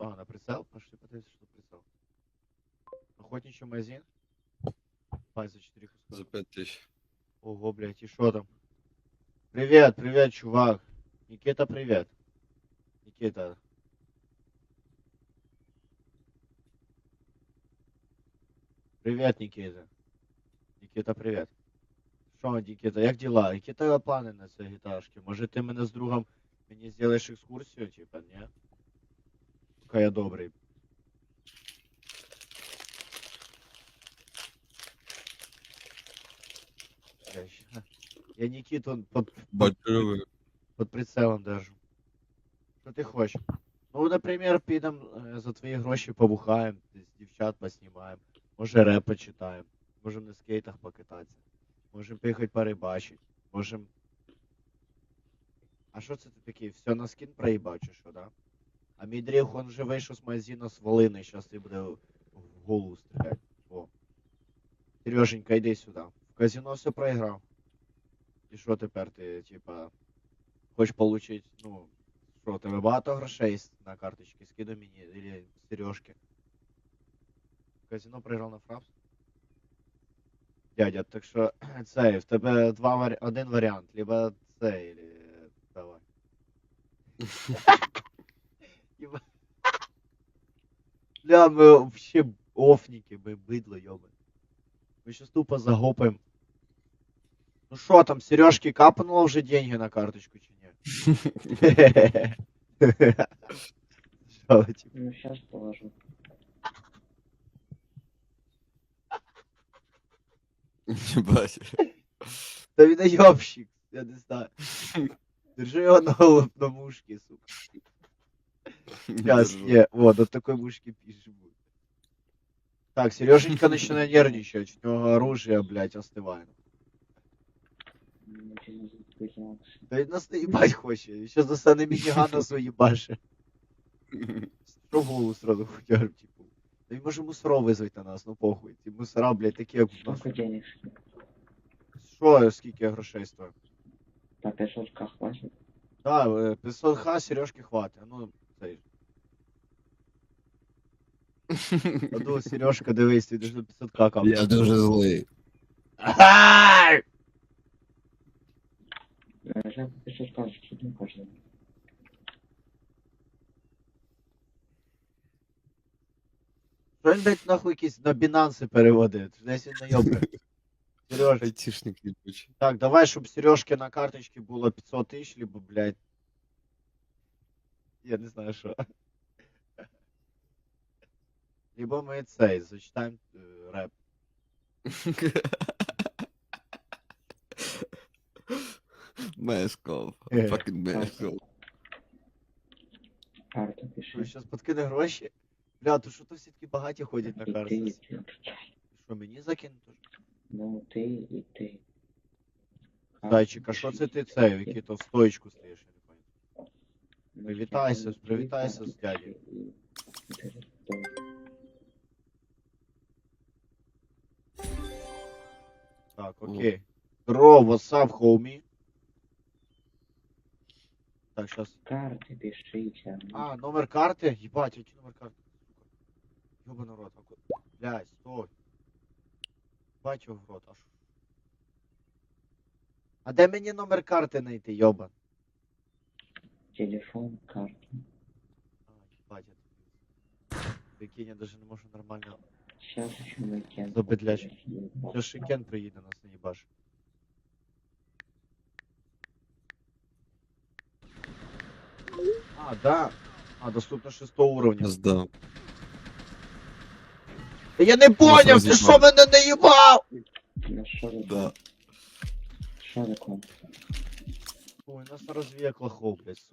А, на прицел? Пошли подивимося, що прицел. Охотничий магазин? Пай за 4 куска. За 5 тисяч. Ого, блядь, и шо там? Привет, привет, чувак. Никита, привет. Никита. Привет, Никита. Никита, привет. Що, Нікіта, як діла? Які тебе плани на цій гітаршці? Може ти мене з другом мені зробиш екскурсію, типа, ні? Поки я добрий. Я, Нікіту под, Бачу, под прицелом держу. Що ти хочеш? Ну, наприклад, підемо е, за твої гроші побухаємо, дівчат поснімаємо, може реп почитаємо, можемо на скейтах покататися, можемо поїхати порибачити, можемо. А що це ти такий? Все на скін проїбав чи що, да? А мій дріг, он вже вийшов з магазину з волини, зараз ти буде в голову стріляти. О. Сереженька, йди сюди. В казино все проіграв. І що тепер ти, типа, хочеш получить, ну, що, тебе багато грошей на карточці, скидай мені, или сережки. Казино проіграв на фрапс? Дядя, так що цей, в тебе два варі... один варіант, либо цей, или давай. Бля, ми вообще офники, ми бидло, ёбан. Ми щас тупо загопаем. Ну шо там, Сережки капнуло вже деньги на карточку чи ні? Що, типа, Ну, сейчас положу. не бачу. Та він найобщик, я не знаю. Держи його на, лоб- на мушки, сука. Сейчас, не, вот, до такой мушки пишешь будет. Так, Сереженька начинает нервничать, у него оружие, блядь, остывает. Да він нас наїбать хоче, сейчас достане мінігана свої баши. Що в голову сразу хуярим, типу. Да він може мусоров визвати на нас, ну похуй. Ті мусора, блядь, такі як у нас. Сколько денег? Що, скільки грошей стоїть? По 500 к хватит? Да, е, 500 х Сережки хватить. Ну, цей. А ну, Сережка, дивись, ти дуже 500 к капнув. Я дуже злий. Ай! Э, Я по 500 к скину каждый. Що він, блядь, нахуй якісь на бінанси переводить? Десь він найобе. Сереж, Айтішник ліпучий. так, давай, щоб Сережки на карточці було 500 тисяч, либо, блядь. Я не знаю, що. Либо ми цей, зачитаємо е, реп. Месков. Е. Fucking месков. Карту Що, пиши. зараз подкине гроші? Бля, то що то всі такі багаті ходять на И ты, карти? и ты. Що, мені закинути? Ну, ты и ты. Зайчик, а що це ти цей, в який то в стоїчку стоїш, я не пам'ятаю. Ну, Привітайся, я- привітайся з и- Так, окей. Здорово, what's up, homie? Так, сейчас. Карты пишите. А, номер карты? Ебать, який номер карты? Сука. Ёбаный рот. а ку- Блядь, стой. Ебать його в рот, аж. А де мені номер карти знайти, йобан? Телефон, карту. А, ебать, я тут. Прикинь, я даже не можу нормально. Сейчас еще уикенд. Забедлячий. Ебать. Це Шикен приїде нас не їбаш. А, да. А, доступно 6 уровня. Та Я не поняв, ти роз'їбав. що мене не їбав? Ну, что за... Да. Такое? Ой, нас розвіяк лохов, блядь, сука.